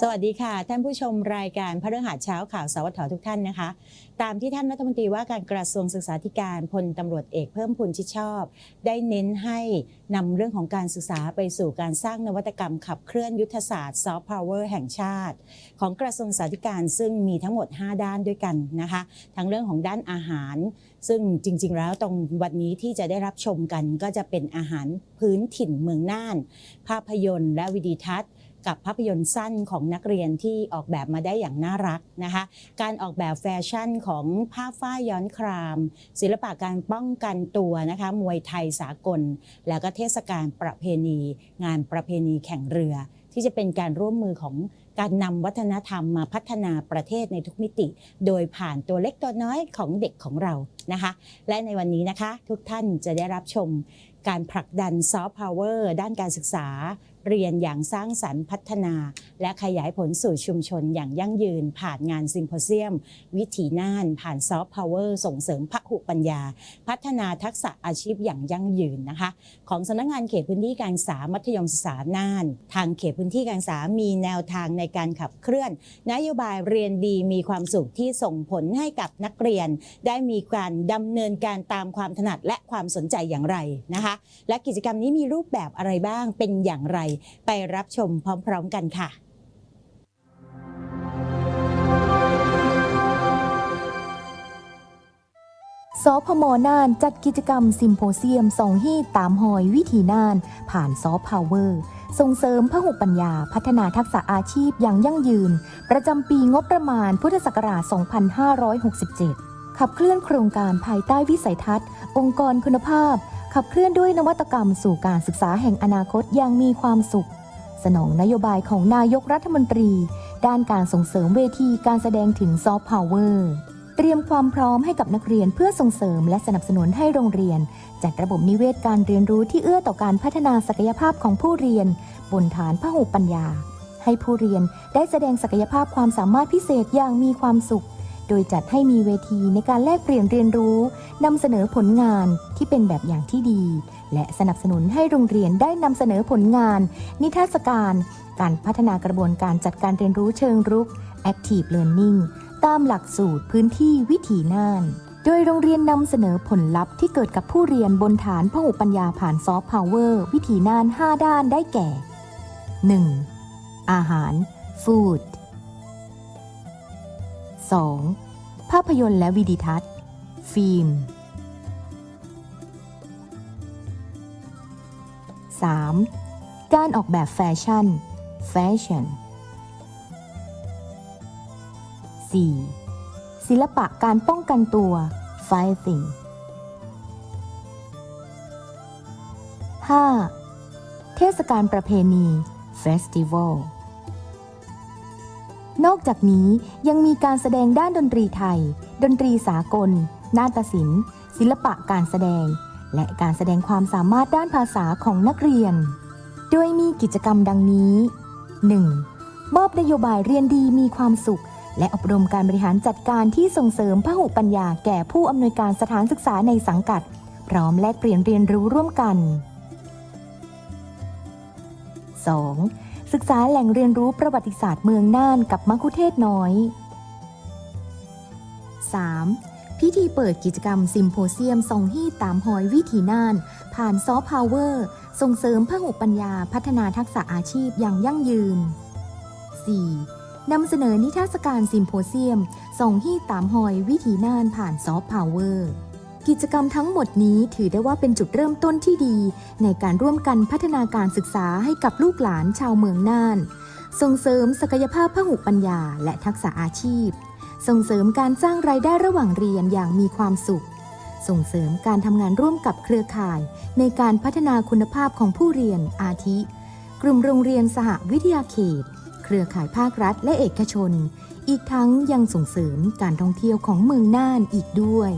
สวัสดีค่ะ ท่านผู้ชมรายการพระฤหัสเช้าข่าวสวททุกท่านนะคะ ตามที่ท่านรัฐมนตรีว่าการกระทรวงศึกษาธิการพลตำรวจเอกเพิ่มพูนชิดชอบ ได้เน้นให้นำเรื่องของการศึกษาไปสู่การสร้างนวัตกรรมขับเคลื่อนยุทธศาสตร์ซอฟต์พาวเวอร์แห่งชาติ ของกระทรวงศึกษาธิการซึ่งมีทั้งหมด 5 ด้านด้วยกันนะคะ ทั้งเรื่องของด้านอาหาร ซึ่งจริง ๆ แล้วตรงวันนี้ที่จะได้รับชมกันก็จะเป็นอาหารพื้นถิ่นเมืองน่าน ภาพยนตร์ และวิดีทัศน์ กับภาพยนตร์สั้นของนักเรียนที่ออกแบบมาได้อย่างน่ารักนะคะ การออกแบบแฟชั่นของผ้าฝ้ายย้อนคราม ศิลปะการป้องกันตัวนะคะมวยไทยสากล แล้วก็เทศกาลประเพณี งานประเพณีแข่งเรือ ที่จะเป็นการร่วมมือของการนำวัฒนธรรมมาพัฒนาประเทศในทุกมิติ โดยผ่านตัวเล็กตัวน้อยของเด็กของเรานะคะ และในวันนี้นะคะ ทุกท่านจะได้รับชมการผลักดันซอฟต์พาวเวอร์ด้านการศึกษา เรียนอย่างสร้างสรรค์พัฒนา และขยายผลสู่ชุมชนอย่างยั่งยืน ผ่านงานซิมโพเซียม วิถีน่าน ผ่านซอฟต์พาวเวอร์ส่งเสริมพหุปัญญา พัฒนาทักษะอาชีพอย่างยั่งยืนนะคะ ของสำนักงานเขตพื้นที่การศึกษามัธยมศึกษาน่าน ทางเขตพื้นที่การศึกษามีแนวทางในการขับเคลื่อน นโยบายเรียนดีมีความสุขที่ส่งผลให้กับนักเรียน ได้มีการดำเนินการตามความถนัดและความสนใจอย่างไรนะคะ และกิจกรรมนี้มีรูปแบบอะไรบ้างเป็นอย่างไรไปรับชมพร้อม ๆ กันค่ะสพมน่านจัดกิจกรรมซิมโพเซียมสองฮีตตามหอยวิถีน่าน ผ่านซอฟต์พาวเวอร์ ส่งเสริมพหุปัญญาพัฒนาทักษะอาชีพอย่างยั่งยืน ประจำปีงบประมาณพุทธศักราช 2567 ขับเคลื่อนโครงการภายใต้วิสัยทัศน์ องค์กรคุณภาพ ขับเคลื่อนด้วยนวัตกรรมสู่การศึกษาแห่งอนาคตอย่างมีความสุข สนองนโยบายของนายกรัฐมนตรี ด้านการส่งเสริมเวทีการแสดงถึงซอฟต์พาวเวอร์เตรียมความพร้อมให้กับนักเรียนเพื่อส่งเสริมและสนับสนุนให้โรงเรียน จัดระบบนิเวศการเรียนรู้ที่เอื้อต่อการพัฒนาศักยภาพของผู้เรียน บนฐานพหุปัญญา ให้ผู้เรียนได้แสดงศักยภาพความสามารถพิเศษอย่างมีความสุข โดยจัดให้มีเวทีในการแลกเปลี่ยนเรียนรู้นำเสนอผลงานที่เป็นแบบอย่างที่ดี และสนับสนุนให้โรงเรียนได้นำเสนอผลงาน นิทรรศการ การพัฒนากระบวนการจัดการเรียนรู้เชิงรุก Active Learning ตามหลักสูตรพื้นที่วิถีน่าน โดยโรงเรียนนำเสนอผลลัพธ์ที่เกิดกับผู้เรียนบนฐานพหุปัญญาผ่านซอฟต์พาวเวอร์วิถีน่าน 5 ด้านได้แก่ 1. อาหาร Food 2. ภาพยนตร์และวิดีทัศน์ ฟิล์ม 3. การออกแบบแฟชั่น แฟชั่น 4. ศิลปะการป้องกันตัว fighting 5. เทศกาลประเพณี festival นอกจากนี้ยังมีการแสดงด้านดนตรีไทย ดนตรีสากล นาฏศิลป์ ศิลปะการแสดง และการแสดงความสามารถด้านภาษาของนักเรียน โดยมีกิจกรรมดังนี้ 1. มอบนโยบายเรียนดีมีความสุข และอบรมการบริหารจัดการที่ส่งเสริมพหุปัญญาแก่ผู้อำนวยการสถานศึกษาในสังกัด พร้อมแลกเปลี่ยนเรียนรู้ร่วมกัน 2. ศึกษาแหล่งเรียนรู้ประวัติศาสตร์เมืองน่านกับมัคคุเทศน้อย 3. พิธีเปิดกิจกรรมซิมโพเซียมสองฮีตตามหอยวิถีน่าน ผ่านซอฟต์พาวเวอร์ ส่งเสริมพหุปัญญาพัฒนาทักษะอาชีพอย่างยั่งยืน 4. นำเสนอนิทรรศการซิมโพเซียมสองฮีตตามหอยวิถีน่านผ่านซอฟต์พาวเวอร์ กิจกรรมทั้งหมดนี้ถือได้ว่าเป็นจุดเริ่มต้นที่ดี ในการร่วมกันพัฒนาการศึกษาให้กับลูกหลานชาวเมืองน่าน ส่งเสริมศักยภาพพหุปัญญา และทักษะอาชีพ ส่งเสริมการสร้างรายได้ระหว่างเรียนอย่างมีความสุข ส่งเสริมการทำงานร่วมกับเครือข่าย ในการพัฒนาคุณภาพของผู้เรียนอาทิ กลุ่มโรงเรียนสหวิทยาเขต เครือข่ายภาครัฐ และเอกชน อีกทั้งยังส่งเสริมการท่องเที่ยวของเมืองน่านอีกด้วย